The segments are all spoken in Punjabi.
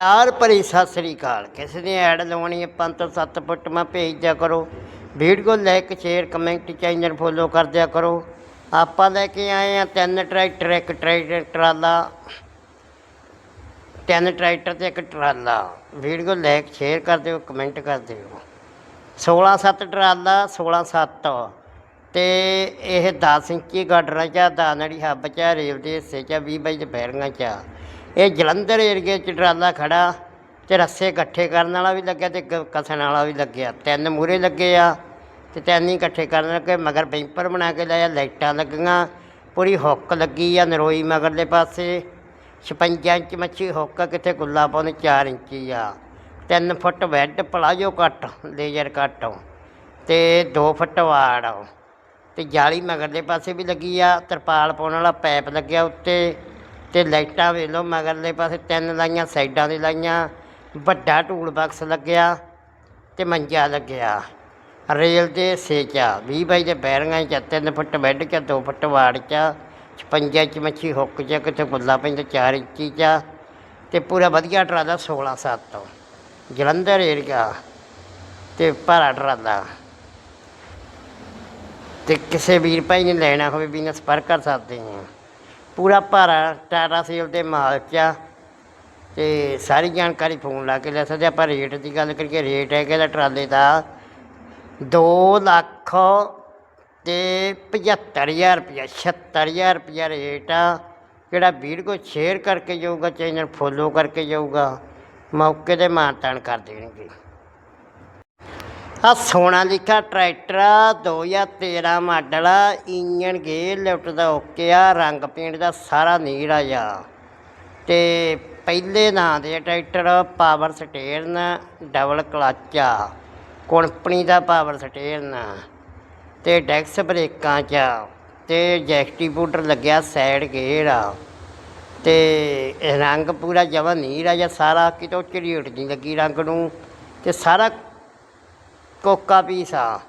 ਯਾਰ ਭਰੀ ਸਤਿ ਸ੍ਰੀ ਅਕਾਲ। ਕਿਸੇ ਨੇ ਐਡ ਲਵਾਉਣੀ ਹੈ 5 ਤੋਂ 7 ਫੁੱਟ ਮੈਂ ਭੇਜ ਦਿਆ ਕਰੋ। Video like share, comment, channel follow ਕਰ ਦਿਆ ਕਰੋ। ਆਪਾਂ ਲੈ ਕੇ ਆਏ ਆ ਤਿੰਨ ਟਰੈਕਟਰ, ਇੱਕ ਟਰੈਕਟਰ ਟਰਾਲਾ। ਤਿੰਨ ਟਰੈਕਟਰ ਤੇ ਇੱਕ ਟਰਾਲਾ। ਵੀਡੀਓ ਲਾਈਕ ਸ਼ੇਅਰ ਕਰ ਦਿਓ, ਕਮੈਂਟ ਕਰ ਦਿਓ। 16 7 ਟਰਾਲਾ 16 7 ਤੇ ਇਹ 10 ਇੰਚੀ ਗਾਡਰਾਂ ਚ ਦਾਨੜੀ ਹੱਬ ਚ ਰੇਲ ਦੇ ਹਿੱਸੇ ਚ 20 ਬਾਈ ਦੇ ਬੈਰੀਆਂ ਚ ਇਹ ਜਲੰਧਰ ਏਰੀਏ ਚ ਟਰਾਲਾ ਖੜਾ ਤੇ ਰੱਸੇ ਇਕੱਠੇ ਕਰਨ ਵਾਲਾ ਵੀ ਲੱਗਿਆ ਤੇ ਕ- ਕਸਣ ਵਾਲਾ ਵੀ ਲੱਗਿਆ। ਤਿੰਨ ਮੂਰੇ ਲੱਗੇ ਆ ਤੇ ਤਿੰਨ ਹੀ ਇਕੱਠੇ ਕਰਨ ਲੱਗੇ ਮਗਰ ਬੈਂਪਰ ਬਣਾ ਕੇ ਲਾਇਆ ਲਾਈਟਾਂ ਲੱਗੀਆਂ ਪੂਰੀ ਹੁੱਕ ਲੱਗੀ ਆ ਨਰੋਈ ਮਗਰਲੇ ਪਾਸੇ। 56 ਇੰਚ ਮੱਛੀ ਹੁੱਕ ਆ, ਕਿਤੇ ਗੁੱਲਾ ਪਾਉਣ 4 ਇੰਚੀ ਆ। 3 foot bed palazzo cut laser cut. ਤੇ 2 ਫੁੱਟ ਵਾੜ। ਆ। ਤੇ ਜਾਲੀ ਮਗਰਲੇ ਪਾਸੇ ਵੀ ਲੱਗੀ ਆ ਤਰਪਾਲ ਪਾਉਣ ਵਾਲਾ ਪੈਪ ਲੱਗਿਆ ਉੱਤੇ। ਤੇ ਲਾਈਟਾਂ ਵੇਖ ਲਓ, ਮਗਰਲੇ ਪਾਸੇ ਤਿੰਨ ਲਾਈਆਂ, ਸਾਈਡਾਂ ਦੇ ਲਾਈਆਂ, ਵੱਡਾ ਟੂਲ ਬਾਕਸ ਲੱਗਿਆ ਤੇ ਮੰਜਾ ਲੱਗਿਆ। ਰੇਲ ਦੇ ਸੇਚਾ 20 ਬਾਈ ਦੇ ਬੈਰੀਆਂ ਚ 3 ਫੁੱਟ ਬੈੱਡ ਚ 2 ਫੁੱਟ ਵਾੜ ਚ 56 ਇੰਚ ਮੱਛੀ ਹੁੱਕ ਚ ਕਿਤੇ ਗੁੱਲਾ ਪੈਂਦਾ 4 ਇੰਚੀ ਚ ਤੇ ਪੂਰਾ ਵਧੀਆ ਟਰਾਲਾ 16 7 ਜਲੰਧਰ ਏਰੀਆ ਤੇ ਭਾਰਾ ਟਰਾਲਾ। ਤੇ ਕਿਸੇ ਵੀਰ ਭਾਈ ਨੇ ਲੈਣਾ ਹੋਵੇ, ਵੀ ਨਾਲ ਸੰਪਰਕ ਕਰ ਸਕਦੇ ਹਾਂ। ਪੂਰਾ ਭਾਰਾ ਟਾਟਾ ਸੇਲ ਦੇ ਮਾਲਕ ਆ। ਤੇ ਸਾਰੀ ਜਾਣਕਾਰੀ ਫੋਨ ਲਾ ਕੇ ਲੈ ਸਕਦੇ ਆਪਾਂ ਰੇਟ ਦੀ ਗੱਲ ਕਰੀਏ, ਰੇਟ ਹੈਗਾ ਇਹਦਾ ਟਰਾਲੇ ਦਾ 2 ਲੱਖ ਤੇ 75000 ਰੁਪਇਆ 76000 ਰੁਪਇਆ ਰੇਟ ਆ। ਜਿਹੜਾ ਵੀਰ ਕੋ ਸ਼ੇਅਰ ਕਰਕੇ ਜਾਊਗਾ, ਚੈਨਲ ਫੋਲੋ ਕਰਕੇ ਜਾਊਗਾ, ਮੌਕੇ ਤੇ ਮਾਨਤਾਨ ਕਰ ਦੇਣਗੇ। ਆ ਸੋਨਾ ਲਿਖਾ ਟਰੈਕਟਰ ਆ, 2013 ਮਾਡਲ ਆ ਇੰਜਨ ਗੇਅਰ ਲਿਫਟ ਦਾ ਓਕੇ ਆ ਰੰਗ ਪੇਂਟ ਦਾ ਸਾਰਾ ਨੀੜਾ ਆ ਜਾ ਤੇ ਪਹਿਲੇ ਨਾਂ ਦੇ tractor power steering double clutch ਆ ਕੰਪਨੀ ਦਾ ਪਾਵਰ ਸਟੇਰਨ ਤੇ ਡੈਕਸ ਬ੍ਰੇਕਾਂ ਚ ਆ, ਤੇ ਜੈਕਟੀਬੂਟਰ ਲੱਗਿਆ ਸਾਈਡ ਗੇਅਰ ਆ। ਤੇ ਰੰਗ ਪੂਰਾ ਜਵਾ ਆ ਜਿਹਾ ਸਾਰਾ ਕਿਤੋਂ ਚੜੀ ਉੱਠਦੀ ਲੱਗੀ ਰੰਗ ਨੂੰ ਤੇ ਸਾਰਾ ਕੋਕਾ ਪੀਸ ਆ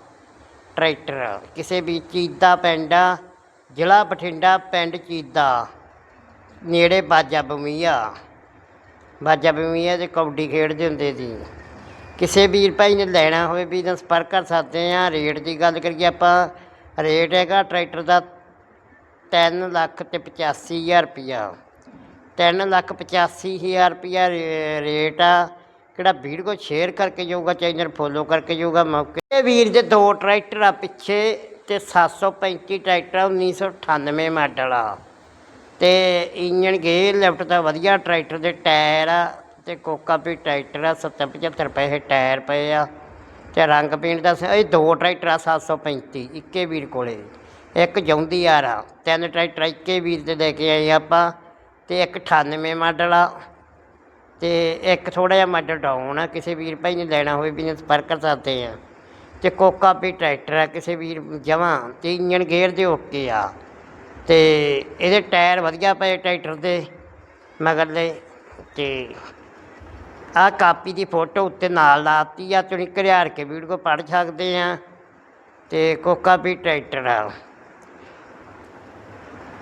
ਟਰੈਕਟਰ, ਕਿਸੇ ਵੀ ਚੀਦਾ ਪਿੰਡ ਆ ਜ਼ਿਲ੍ਹਾ ਬਠਿੰਡਾ, ਪਿੰਡ ਚੀਦਾ ਨੇੜੇ ਬਾਜਾ ਬਮੀਆ। ਬਾਜਾ ਬਮੀਆ ਤੇ ਕਬੱਡੀ ਖੇਡਦੇ ਹੁੰਦੇ ਸੀ। ਕਿਸੇ ਵੀਰ ਭਾਈ ਨੇ ਲੈਣਾ ਹੋਵੇ ਵੀ ਨਾਲ ਸੰਪਰਕ ਕਰ ਸਕਦੇ ਆ ਰੇਟ ਦੀ ਗੱਲ ਕਰੀਏ ਆਪਾਂ, ਰੇਟ ਹੈਗਾ ਟਰੈਕਟਰ ਦਾ ਤਿੰਨ ਲੱਖ ਤੇ 85000 ਰੁਪਇਆ। ਤਿੰਨ ਲੱਖ 85000 ਰੁਪਇਆ ਰੇ- ਰੇਟ ਆ ਕਿਹੜਾ ਵੀਡੀਓ ਕੋ ਸ਼ੇਅਰ ਕਰਕੇ ਜਾਊਗਾ ਚੈਨਲ ਫੋਲੋ ਕਰਕੇ ਜਾਊਗਾ ਮੌਕੇ ਵੀਰ ਦੇ ਦੋ ਟਰੈਕਟਰ ਆ ਪਿੱਛੇ ਤੇ 735 ਟਰੈਕਟਰ ਆ, 1998 ਮਾਡਲ ਆ। ਤੇ ਇੰਜਨ ਗੇਅਰ ਲਿਫਟ ਦਾ ਵਧੀਆ ਟਰੈਕਟਰ ਦੇ ਟਾਇਰ ਆ ਤੇ ਕੋਕਾ ਵੀ ਟਰੈਕਟਰ ਆ 775 ਰੁਪਏ ਟਾਇਰ ਪਏ ਆ ਤੇ ਰੰਗ ਪੇਂਟ ਦਾ ਇਹ ਦੋ ਟਰੈਕਟਰ ਆ 735 ਇੱਕੇ ਵੀਰ ਕੋਲੇ ਇੱਕ ਜੌਂਦੀ ਆ ਤਿੰਨ ਟਰੈਕਟਰ ਇੱਕੇ ਵੀਰ ਦੇ ਲੈ ਕੇ ਆਏ ਆਪਾਂ ਤੇ ਇੱਕ 98 ਮਾਡਲ ਆ। ਤੇ ਇੱਕ ਥੋੜਾ ਜਿਹਾ ਮਾਡਲ ਡਾਊਨ ਆ, ਕਿਸੇ ਵੀਰ ਭਾਈ ਨੇ ਲੈਣਾ ਹੋਵੇ, ਵੀ ਸੰਪਰਕ ਕਰ ਸਕਦੇ ਆ। ਤੇ ਕੋਕਾ ਵੀ ਟਰੈਕਟਰ ਆ, ਕਿਸੇ ਵੀਰ ਜਮਾਂ, ਤੇ ਇੰਜਨ ਗੇਅਰ ਦੇ ਓਕੇ ਆ। ਤੇ ਇਹਦੇ ਟਾਇਰ ਵਧੀਆ ਪਏ ਟਰੈਕਟਰ ਦੇ ਮਗਰਲੇ ਤੇ ਆਹ ਕਾਪੀ ਦੀ ਫੋਟੋ ਉੱਤੇ ਨਾਲ ਲਾਤੀ ਆ, ਤੁਸੀਂ ਘਰਿਆੜ ਕੇ ਵੀਡੀਓ ਪੜ੍ਹ ਸਕਦੇ ਆ। ਤੇ ਕੋਕਾ ਵੀ ਟਰੈਕਟਰ ਆ।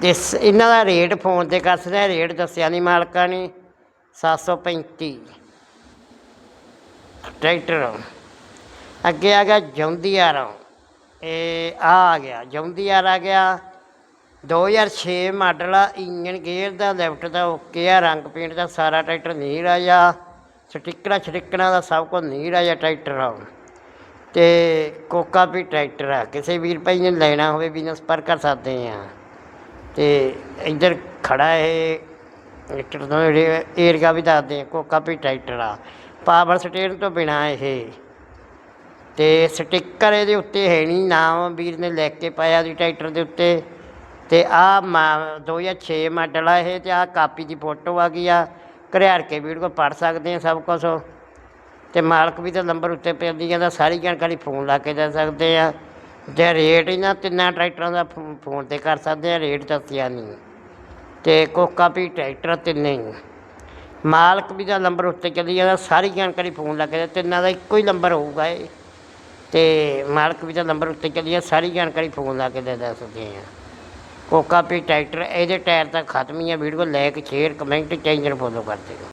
ਤੇ ਇਹਨਾਂ ਦਾ ਰੇਟ ਫੋਨ ਤੇ ਕਰ ਸਕਦੇ ਆ ਰੇਟ ਦੱਸਿਆ ਨਹੀਂ ਮਾਲਕਾਂ ਨੇ। 735 ਟਰੈਕਟਰ। ਅੱਗੇ ਆ ਗਿਆ ਜੌਂਦੀਆਰ ਇਹ ਆ ਆ ਗਿਆ ਜੌਂਦੀਆਰ ਆ ਗਿਆ। 2006 ਮਾਡਲ ਆ ਇੰਜਨ ਗੇਅਰ ਦਾ, ਲੈਫਟ ਦਾ, ਓਕੇ ਆ, ਰੰਗ ਪੇਂਟ ਦਾ, ਸਾਰਾ ਟਰੈਕਟਰ ਨੀਰਾ ਆ ਸਟਿੱਕਰਾਂ ਛਟਿੱਕਰਾਂ ਦਾ ਸਭ ਕੁਝ ਨੀਰਾ ਆ ਟਰੈਕਟਰ। ਆ ਤੇ ਕੋਕਾ ਵੀ ਟਰੈਕਟਰ ਆ। ਕਿਸੇ ਵੀਰ ਭਾਈ ਨੇ ਲੈਣਾ ਹੋਵੇ ਬਿਜ਼ਨਸ ਪਰ ਕਰ ਸਕਦੇ ਆ। ਤੇ ਇੱਧਰ ਖੜਾ ਇਹ ਟਰੈਕਟਰ ਤੋਂ ਏਰੀਆ ਵੀ ਦੱਸਦੇ ਆ, ਕੋਕਾ ਵੀ ਟਰੈਕਟਰ ਆ। ਪਾਵਰ ਸਟੇਅਰਿੰਗ ਤੋਂ ਬਿਨਾ ਇਹ। ਤੇ ਸਟicker ਇਹਦੇ ਉੱਤੇ ਹੈ ਨਹੀਂ ਨਾਮ ਵੀਰ ਨੇ ਲਿਖ ਕੇ ਪਾਇਆ ਦੀ ਟਰੈਕਟਰ ਦੇ ਉੱਤੇ। ਤੇ ਆ 2006 ਮਾਡਲ ਆ ਇਹ, ਤੇ ਆ ਕਾਪੀ ਦੀ ਫੋਟੋ ਆ ਗਈ ਆ। ਘਰਿਆੜ ਕੇ ਵੀਰ ਵੀਡੀਓ ਪੜ੍ਹ ਸਕਦੇ ਆ ਸਭ ਕੁਝ ਤੇ ਮਾਲਕ ਵੀ ਤਾਂ ਨੰਬਰ ਉੱਤੇ ਪੈਂਦੀ ਜਾਂਦਾ ਸਾਰੀ ਜਾਣਕਾਰੀ ਫੋਨ ਲਾ ਕੇ ਦੇ ਸਕਦੇ ਆ। ਤੇ ਰੇਟ ਇਹਨਾਂ ਤਿੰਨਾਂ ਟਰੈਕਟਰਾਂ ਦਾ ਫੋ- ਫੋਨ ਤੇ ਕਰ ਸਕਦੇ ਆ, ਰੇਟ ਦੱਸਿਆ ਨਹੀਂ। ਤੇ ਕੋਕਾ ਵੀ ਟਰੈਕਟਰ ਤਿੰਨੇ ਹੀ ਮਾਲਕ ਵੀ ਦਾ ਨੰਬਰ ਉੱਤੇ ਚੱਲੀ ਜਾਂਦਾ, ਸਾਰੀ ਜਾਣਕਾਰੀ ਫੋਨ ਲਾ ਕੇ ਤਿੰਨਾਂ ਦਾ ਇੱਕੋ ਹੀ ਨੰਬਰ ਹੋਊਗਾ ਇਹ। ਤੇ ਮਾਲਕ ਵੀ ਦਾ ਨੰਬਰ ਉੱਤੇ ਚੱਲੀ ਜਾਂਦਾ, ਸਾਰੀ ਜਾਣਕਾਰੀ ਫੋਨ ਲਾ ਕੇ ਦੇ ਦੇ ਆ। ਕੋਕਾ ਵੀ ਟਰੈਕਟਰ, ਇਹਦੇ ਟਾਇਰ ਤਾਂ ਖਤਮ ਹੀ ਆ, video like share, comment, channel follow ਕਰ ਦਿਓ